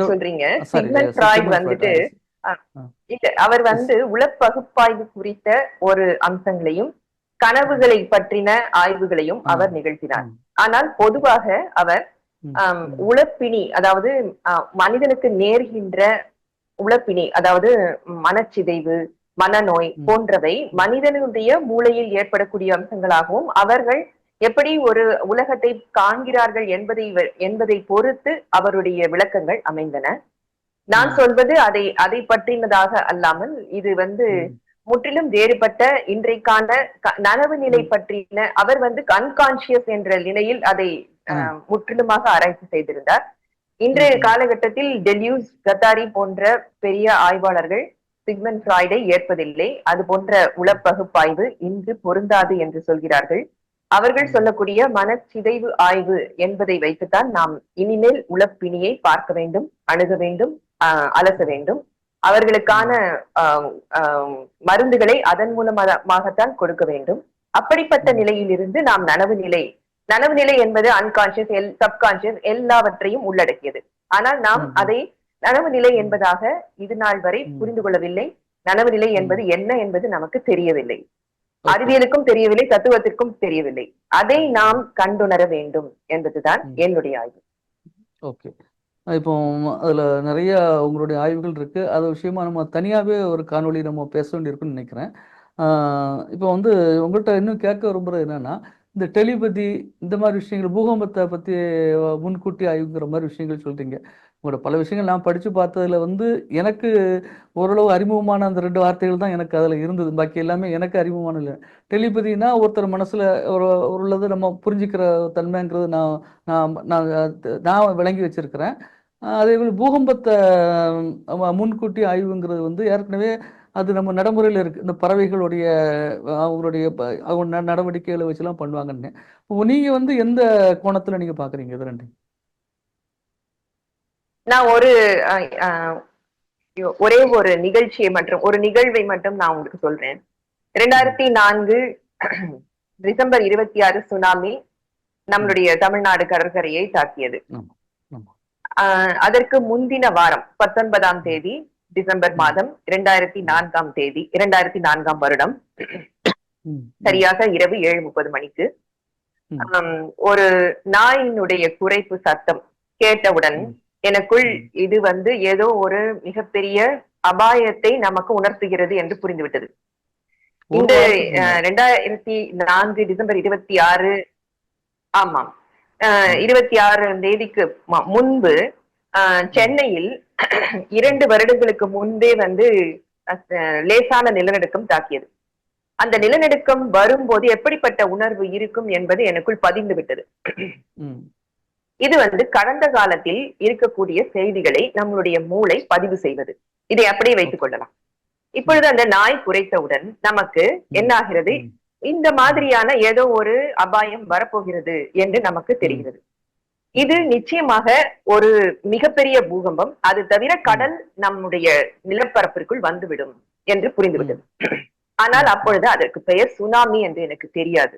சொல்றீங்க. ஃப்ராய்ட் வந்துட்டு இல்ல அவர் வந்து உளப்பகுப்பாய்வு குறித்த ஒரு அம்சங்களையும் கனவுகளை பற்றின ஆய்வுகளையும் அவர் நிகழ்த்தினார். ஆனால் பொதுவாக அவர் உளப்பிணி அதாவது மனிதனுக்கு நேர்கின்ற உளப்பிணி அதாவது மனச்சிதைவு மனநோய். போன்றவை மனிதனுடைய மூளையில் ஏற்படக்கூடிய அம்சங்களாகவும் அவர்கள் எப்படி ஒரு உலகத்தை காண்கிறார்கள் என்பதை என்பதை பொறுத்து அவருடைய விளக்கங்கள் அமைந்தன. நான். சொல்வது அதை அதை பற்றினதாக அல்லாமல் இது வந்து முற்றிலும் வேறுபட்ட இன்றைக்கான நனவு நிலை பற்றின அவர் வந்து அன்கான்சியஸ் என்ற நிலையில் அதை முற்றிலுமாக ஆராய்ச்சி செய்திருந்தார். இன்றைய. காலகட்டத்தில் டெல்யூஸ் கத்தாரி போன்ற பெரிய ஆய்வாளர்கள் சிக்மண்ட் ஃப்ராய்டை ஏற்பதில்லை. அது போன்ற உளப்பகுப்பாய்வு இன்று பொருந்தாது என்று சொல்கிறார்கள். அவர்கள் சொல்லக்கூடிய மனச்சிதைவு ஆய்வு என்பதை வைத்துத்தான் நாம் இனிமேல் உளப்பிணியை பார்க்க வேண்டும் அணுக வேண்டும் அலச வேண்டும். அவர்களுக்கான மருந்துகளை அதன் மூலமாகத்தான் கொடுக்க வேண்டும். அப்படிப்பட்ட நிலையிலிருந்து நாம் நனவு நிலை நனவு நிலை என்பது அன்கான்சியஸ் எல் சப்கான்சியஸ் எல்லாவற்றையும் உள்ளடக்கியது. ஆனால் நாம். அதை நனவு நிலை என்பதாக இது நாள் வரை. புரிந்து கொள்ளவில்லை. நனவு நிலை. என்பது என்ன என்பது நமக்கு தெரியவில்லை. அறிவியலுக்கும் தெரியவில்லை தத்துவத்திற்கும் தெரியவில்லை. அதை நாம் கண்டுணர வேண்டும் என்பதுதான். என்னுடைய ஆய்வு. ஓகே. இப்போ அதில் நிறைய உங்களுடைய ஆய்வுகள் இருக்கு. அது விஷயமா நம்ம தனியாகவே ஒரு காணொளி நம்ம பேச வேண்டியிருக்குன்னு நினைக்கிறேன். இப்போ வந்து உங்கள்கிட்ட இன்னும் கேட்க விரும்புறது என்னன்னா இந்த டெலிபதி இந்த மாதிரி விஷயங்கள் பூகம்பத்தை பற்றி முன்கூட்டி ஆய்வுங்கிற மாதிரி விஷயங்கள் சொல்கிறீங்க உங்களோட பல விஷயங்கள் நான் படித்து பார்த்ததில் வந்து எனக்கு ஓரளவு அறிமுகமான அந்த ரெண்டு வார்த்தைகள் தான் எனக்கு அதில் இருந்தது. பாக்கி எல்லாமே எனக்கு அறிமுகமான இல்லை. டெலிபதினா ஒருத்தர் மனசில் ஒரு ஒரு உள்ளது நம்ம புரிஞ்சுக்கிற தன்மைங்கிறது நான் நான் நான் நான் விளங்கி வச்சிருக்கிறேன். அதே போல் பூகம்பத்தை முன்கூட்டி ஆய்வுங்கிறது வந்து ஏற்கனவே அது நம்ம நடைமுறையில் இருக்கு. இந்த பறவைகளுடைய அவங்களுடைய அவங்க நடவடிக்கைகளை வச்சுலாம் பண்ணுவாங்கன்னு. இப்போ நீங்க வந்து எந்த கோணத்துல நீங்க பாக்குறீங்க? இது ரெண்டு நான் ஒரு ஒரே ஒரு நிகழ்ச்சியை மற்றும் ஒரு நிகழ்வை மட்டும் நான் உங்களுக்கு சொல்றேன். இரண்டாயிரத்தி நான்கு டிசம்பர் இருபத்தி ஆறு சுனாமி நம்மளுடைய தமிழ்நாடு கடற்கரையை தாக்கியது. அதற்கு முந்தின வாரம் பத்தொன்பதாம் தேதி டிசம்பர் மாதம் இரண்டாயிரத்தி நான்காம் தேதி இரண்டாயிரத்தி நான்காம் வருடம். சரியாக இரவு ஏழு முப்பது மணிக்கு. ஒரு நாயினுடைய குறைப்பு சத்தம் கேட்டவுடன். எனக்குள். இது வந்து ஏதோ ஒரு மிகப்பெரிய அபாயத்தை நமக்கு உணர்த்துகிறது என்று புரிந்துவிட்டது. இந்த ரெண்டாயிரத்தி நான்கு டிசம்பர் இருபத்தி ஆறு ஆமாம். இருபத்தி ஆறு தேதிக்கு முன்பு சென்னையில் இரண்டு வருடங்களுக்கு முன்பே வந்து லேசான நிலநடுக்கம் தாக்கியது. அந்த நிலநடுக்கம் வரும்போது எப்படிப்பட்ட உணர்வு இருக்கும் என்பது எனக்குள் பதிந்து விட்டது. இது வந்து கடந்த காலத்தில் இருக்கக்கூடிய செய்திகளை நம்மளுடைய மூளை பதிவு செய்வது. இதை அப்படியே வைத்துக் கொள்ளலாம். இப்பொழுது அந்த நாய் குறைத்தவுடன் நமக்கு என்ன ஆகிறது. இந்த மாதிரியான ஏதோ ஒரு அபாயம் வரப்போகிறது என்று நமக்கு தெரிகிறது. இது நிச்சயமாக ஒரு மிகப்பெரிய பூகம்பம். அது தவிர கடல் நம்முடைய நிலப்பரப்பிற்குள் வந்துவிடும் என்று புரிந்துவிட்டது. ஆனால் அப்பொழுது அதற்கு பெயர் சுனாமி என்று எனக்கு தெரியாது.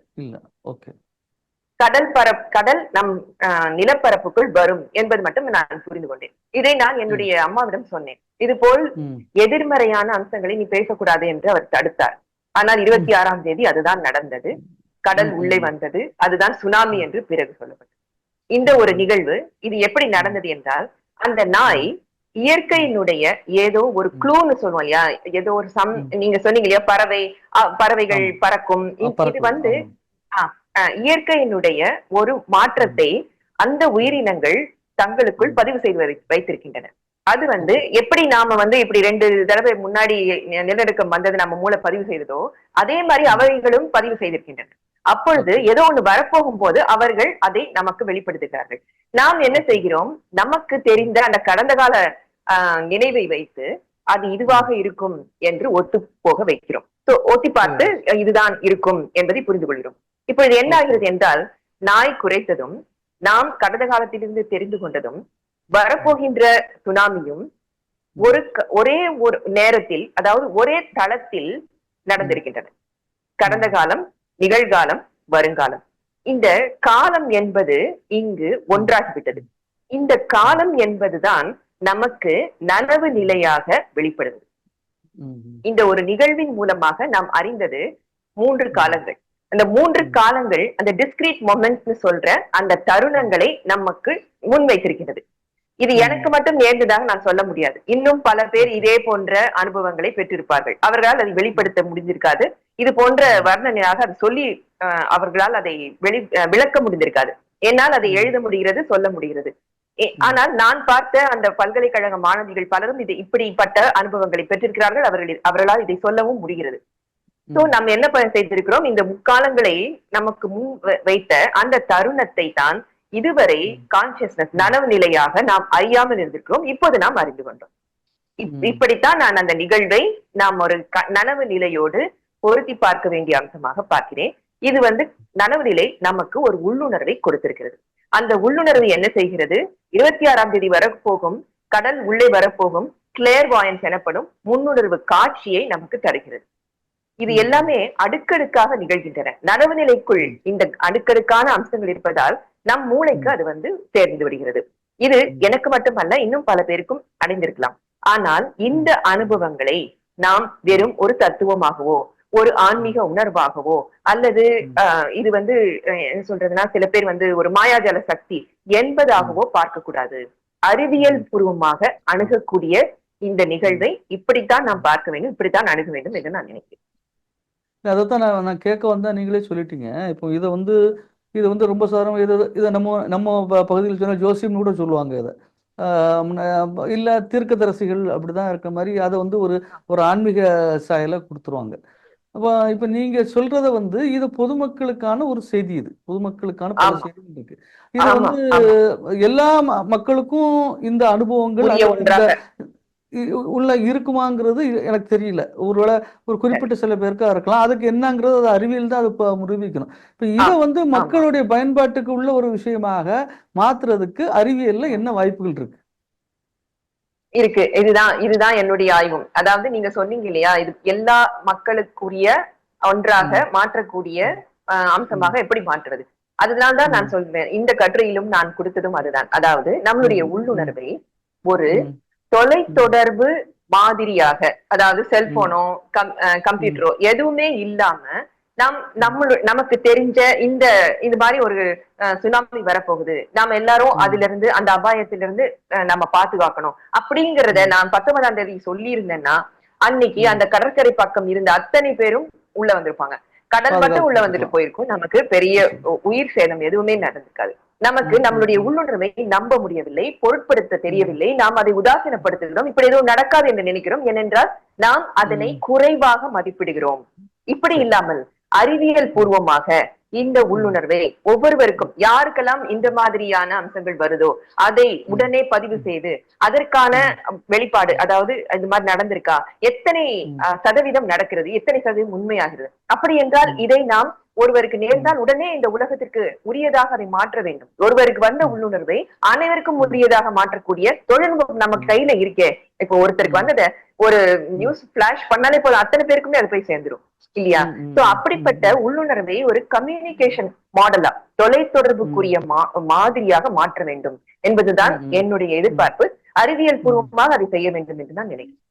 கடல் பரப் கடல் நம் நிலப்பரப்புக்குள் வரும் என்பது மட்டும் நான் புரிந்து கொண்டேன். இதை நான் என்னுடைய அம்மாவிடம் சொன்னேன். இது போல் எதிர்மறையான அம்சங்களை நீ பேசக்கூடாது என்று அவர் தடுத்தார். ஆனால் இருபத்தி ஆறாம் தேதி அதுதான் நடந்தது. கடல் உள்ளே. வந்தது. அதுதான் சுனாமி என்று பிறகு சொல்லப்பட்டது. இந்த ஒரு நிகழ்வு இது எப்படி நடந்தது என்றால் அந்த நாய் இயற்கையினுடைய ஏதோ ஒரு க்ளூன்னு சொல்லுவோம் இல்லையா? ஏதோ ஒரு சம். நீங்க சொன்னீங்க இல்லையா? பறவை பறவைகள். பறக்கும். இது-. வந்து இயற்கையினுடைய ஒரு மாற்றத்தை அந்த உயிரினங்கள் தங்களுக்குள் பதிவு செய்து வை- வைத்திருக்கின்றன. அது வந்து எப்படி நாம வந்து இப்படி ரெண்டு தடவை முன்னாடி நிலநடுக்கம் வந்தது நம்ம மூளை பதிவு செய்ததோ அதே மாதிரி அவைகளும் பதிவு செய்திருக்கின்றன. அப்பொழுது ஏதோ ஒண்ணு வரப்போகும் போது அவர்கள் அதை நமக்கு வெளிப்படுத்துகிறார்கள். நாம் என்ன செய்கிறோம்? நமக்கு தெரிந்த அந்த கடந்த கால ஆஹ், நினைவை வைத்து அது இதுவாக இருக்கும் என்று ஒத்து போக வைக்கிறோம் ஒத்தி பார்த்து இதுதான் இருக்கும் என்பதை புரிந்து கொள்கிறோம். இப்பொழுது என்ன ஆகிறது என்றால் நாய் குறைத்ததும் நாம் கடந்த காலத்திலிருந்து தெரிந்து கொண்டதும் வரப்போகின்ற சுனாமியும் ஒரு ஒரே ஒரு நேரத்தில் அதாவது ஒரே தளத்தில் நடந்திருக்கின்றன. கடந்த காலம் நிகழ்காலம் வருங்காலம். இந்த காலம் என்பது இங்கு ஒன்றாகிவிட்டது. இந்த காலம் என்பதுதான் நமக்கு நனவு நிலையாக வெளிப்படுது. இந்த ஒரு நிகழ்வின் மூலமாக நாம் அறிந்தது மூன்று காலங்கள். அந்த மூன்று காலங்கள் அந்த டிஸ்கிரீட் மொமெண்ட்ஸ் சொல்ற அந்த தருணங்களை நமக்கு முன்வைத்திருக்கிறது இது எனக்கு மட்டும் நேர்ந்ததாக நான் சொல்ல முடியாது. இன்னும் பல பேர் இதே போன்ற அனுபவங்களை பெற்றிருப்பார்கள். அவர்களால் அதை வெளிப்படுத்த முடிஞ்சிருக்காது. இது போன்ற வர்ணனையாக அதை சொல்லி அவர்களால் அதை வெளி விளக்க முடிந்திருக்காது என்னால் அதை எழுத முடிகிறது சொல்ல முடிகிறது. ஆனால் நான் பார்த்த அந்த பல்கலைக்கழக மாணவிகள் பலரும் இது இப்படிப்பட்ட அனுபவங்களை பெற்றிருக்கிறார்கள். அவர்கள் அவர்களால் இதை சொல்லவும் முடிகிறது. சோ நம்ம என்ன செய்திருக்கிறோம்? இந்த முக்காலங்களை நமக்கு முன் வைத்த அந்த தருணத்தை தான் இதுவரை கான்சியஸ்னஸ் நனவு நிலையாக நாம் அறியாமல் இருந்திருக்கிறோம். இப்போது நாம் அறிந்து கொண்டோம். இப்படித்தான் நான் அந்த நிகழ்வை நாம் ஒரு நனவு நிலையோடு பொருத்தி பார்க்க வேண்டிய அம்சமாக பார்க்கிறேன். இது வந்து நனவு நிலை நமக்கு ஒரு உள்ளுணர்வை கொடுத்திருக்கிறது. அந்த உள்ளுணர்வு என்ன செய்கிறது? இருபத்தி ஆறாம் தேதி வரப்போகும் கடல் உள்ளே வரப்போகும் கிளேர் வாயன்ஸ் எனப்படும் முன்னுணர்வு காட்சியை நமக்கு தருகிறது. இது எல்லாமே அடுக்கடுக்காக நிகழ்கின்றன. நனவு நிலைக்குள் இந்த அடுக்கடுக்கான அம்சங்கள் இருப்பதால் நம் மூளைக்கு அது வந்து சேர்ந்து விடுகிறது. இது எனக்கு மட்டுமல்ல இன்னும் பல பேருக்கும் அடைந்திருக்கலாம். ஆனால் இந்த அனுபவங்களை நாம் வெறும் ஒரு தத்துவமாகவோ ஒரு ஆன்மீக உணர்வாகவோ அல்லது இது வந்து என்ன சொல்றதுன்னா சில பேர் வந்து ஒரு மாயாஜால சக்தி என்பதாகவோ பார்க்க கூடாது அறிவியல் பூர்வமாக அணுகக்கூடிய இந்த நிகழ்வை இப்படித்தான் நாம் பார்க்க வேண்டும் இப்படித்தான் அணுக வேண்டும் என்று நான் நினைக்கிறேன். அதைத்தான் நான் நான் கேட்க வந்தா நீங்களே சொல்லிட்டீங்க. இப்போ இதை வந்து இது வந்து ரொம்ப சாரம் இதை இதை நம்ம நம்ம பகுதியில் சொன்ன ஜோசியம்னு கூட சொல்லுவாங்க இதை. இல்ல தீர்க்கதரிசிகள் அப்படிதான் இருக்கிற மாதிரி அதை வந்து ஒரு ஒரு ஆன்மீக சாயல கொடுத்துருவாங்க. அப்போ இப்போ நீங்க சொல்றத வந்து இது பொதுமக்களுக்கான ஒரு செய்தி இது. பொதுமக்களுக்கான பல. செய்திகள் இருக்கு. இது வந்து. எல்லா மக்களுக்கும் இந்த அனுபவங்கள் உள்ள இருக்குமாங்கிறது எனக்கு தெரியல. ஒருவேளை ஒரு குறிப்பிட்ட சில பேருக்கா இருக்கலாம். அதுக்கு என்னங்கிறது அது அறிவியல் தான் அது இப்ப நிரூபிக்கணும் இப்ப இதை வந்து மக்களுடைய பயன்பாட்டுக்கு உள்ள ஒரு விஷயமாக மாத்துறதுக்கு அறிவியல்ல என்ன வாய்ப்புகள் இருக்கு? இருக்கு. இதுதான் இதுதான் என்னுடைய ஆய்வும். அதாவது நீங்க சொன்னீங்க இல்லையா இது எல்லா மக்களுக்குரிய ஒன்றாக மாற்றக்கூடிய அம்சமாக எப்படி மாற்றுறது அதனால்தான் நான் சொல்றேன் இந்த கட்டுரையிலும் நான் கொடுத்ததும் அதுதான். அதாவது நம்மளுடைய. உள்ளுணர்வை ஒரு ம், தொலைத்தொடர்பு மாதிரியாக அதாவது செல்போனோ கம் கம்ப்யூட்டரோ எதுவுமே இல்லாம நாம் நம்மளு நமக்கு தெரிஞ்ச இந்த இது மாதிரி ஒரு சுனாமி வரப்போகுது. நாம எல்லாரும். அதுல இருந்து அந்த அபாயத்திலிருந்து நம்ம பாதுகாக்கணும். அப்படிங்கறத நான் பத்தொன்பதாம் தேதி சொல்லி இருந்தேன்னா அன்னைக்கு. அந்த கடற்கரை பக்கம் இருந்த அத்தனை பேரும் உள்ள வந்திருப்பாங்க. கடல் மட்டும் உள்ள வந்துட்டு போயிருக்கும். நமக்கு பெரிய உயிர் சேதம் எதுவுமே நடந்திருக்காது. நமக்கு நம்மளுடைய. உள்ளுணர்வை நம்ப முடியவில்லை பொருட்படுத்த தெரியவில்லை. நாம் அதை உதாசீனப்படுத்துகிறோம். இப்படி எதுவும் நடக்காது என்று நினைக்கிறோம். ஏனென்றால் நாம் அதனை. குறைவாக மதிப்பிடுகிறோம். இப்படி இல்லாமல் அறிவியல் பூர்வமாக இந்த உள்ளுணர்வை ஒவ்வொருவருக்கும் யாருக்கெல்லாம் இந்த மாதிரியான அம்சங்கள் வருதோ அதை உடனே பதிவு செய்து அதற்கான வெளிப்பாடு அதாவது இது மாதிரி நடந்திருக்கா? எத்தனை சதவீதம் நடக்கிறது? எத்தனை சதவீதம் உண்மையாகிறது? அப்படி என்றால். இதை நாம் ஒருவருக்கு நேர்ந்தால் உடனே இந்த உலகத்திற்கு உரியதாக அதை மாற்ற வேண்டும். ஒருவருக்கு வந்த. உள்ளுணர்வை அனைவருக்கும் உரியதாக மாற்றக்கூடிய தொழில்நுட்பம் நம்ம கையில இருக்கே. இப்போ ஒருத்தருக்கு. வந்தத ஒரு நியூஸ் பிளாஷ் பண்ணாலே போதும். அத்தனை பேருக்குமே அது போய் சேர்ந்துரும். இல்லையா? சோ அப்படிப்பட்ட உள்ளுணர்வை ஒரு கம்யூனிகேஷன் மாடலா தொலைத்தொடர்புக்குரிய மா- மாதிரியாக மாற்ற வேண்டும். என்பதுதான். என்னுடைய எதிர்பார்ப்பு. அறிவியல் பூர்வமாக அதை செய்ய வேண்டும் என்று நான் நினைக்கிறேன்.